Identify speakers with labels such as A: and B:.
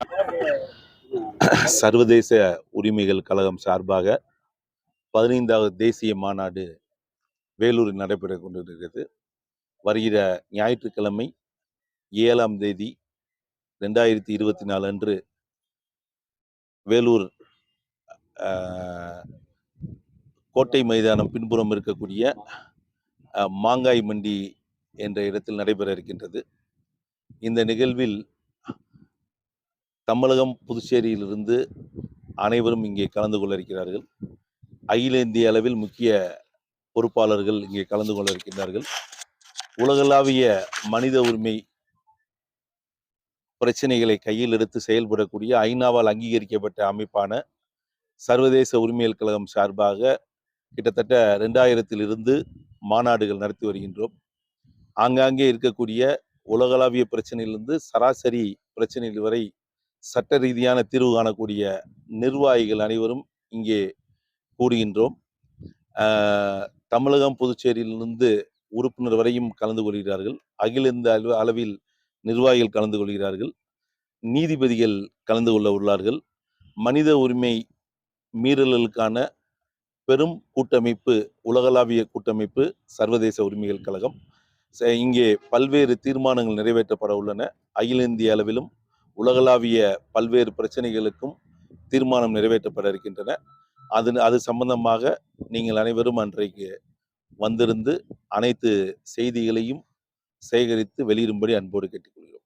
A: சர்வதேச உரிமைகள் கழகம் சார்பாக பதினைந்தாவது தேசிய மாநாடு வேலூரில் நடைபெற கொண்டிருக்கிறது. வருகிற ஞாயிற்றுக்கிழமை ஏழாம் தேதி ரெண்டாயிரத்தி இருபத்தி நாலு அன்று வேலூர் கோட்டை மைதானம் பின்புறம் இருக்கக்கூடிய மாங்காய் மண்டி என்ற இடத்தில் நடைபெற இருக்கின்றது. இந்த நிகழ்வில் தமிழகம் புதுச்சேரியிலிருந்து அனைவரும் இங்கே கலந்து கொள்ள இருக்கிறார்கள் அகில இந்திய அளவில் முக்கிய பொறுப்பாளர்கள் இங்கே கலந்து கொள்ள இருக்கின்றார்கள் உலகளாவிய மனித உரிமை பிரச்சனைகளை கையில் எடுத்து செயல்படக்கூடிய ஐநாவால் அங்கீகரிக்கப்பட்ட அமைப்பான சர்வதேச உரிமையல் கழகம் சார்பாக கிட்டத்தட்ட ரெண்டாயிரத்திலிருந்து மாநாடுகள் நடத்தி வருகின்றோம். ஆங்காங்கே இருக்கக்கூடிய உலகளாவிய பிரச்சனையிலிருந்து சராசரி பிரச்சனைகள் வரை சட்ட ரீதியான தீர்வு காணக்கூடிய நிர்வாகிகள் அனைவரும் இங்கே கூடுகின்றோம் தமிழகம் புதுச்சேரியிலிருந்து உறுப்பினர் வரையும் கலந்து கொள்கிறார்கள். அகில இந்த அளவில் நிர்வாகிகள் கலந்து கொள்கிறார்கள். நீதிபதிகள் கலந்து கொள்ள உள்ளார்கள். மனித உரிமை மீறல்களுக்கான பெரும் கூட்டமைப்பு உலகளாவிய கூட்டமைப்பு சர்வதேச உரிமைகள் கழகம். இங்கே பல்வேறு தீர்மானங்கள் நிறைவேற்றப்பட உள்ளன. அகில இந்திய அளவிலும் உலகளாவிய பல்வேறு பிரச்சனைகளுக்கும் தீர்மானம் நிறைவேற்றப்பட இருக்கின்றன. அது அது சம்பந்தமாக நீங்கள் அனைவரும் அன்றைக்கு வந்திருந்து அனைத்து செய்திகளையும் சேகரித்து வெளியிடும்படி அன்போடு கேட்டுக்கொள்கிறோம்.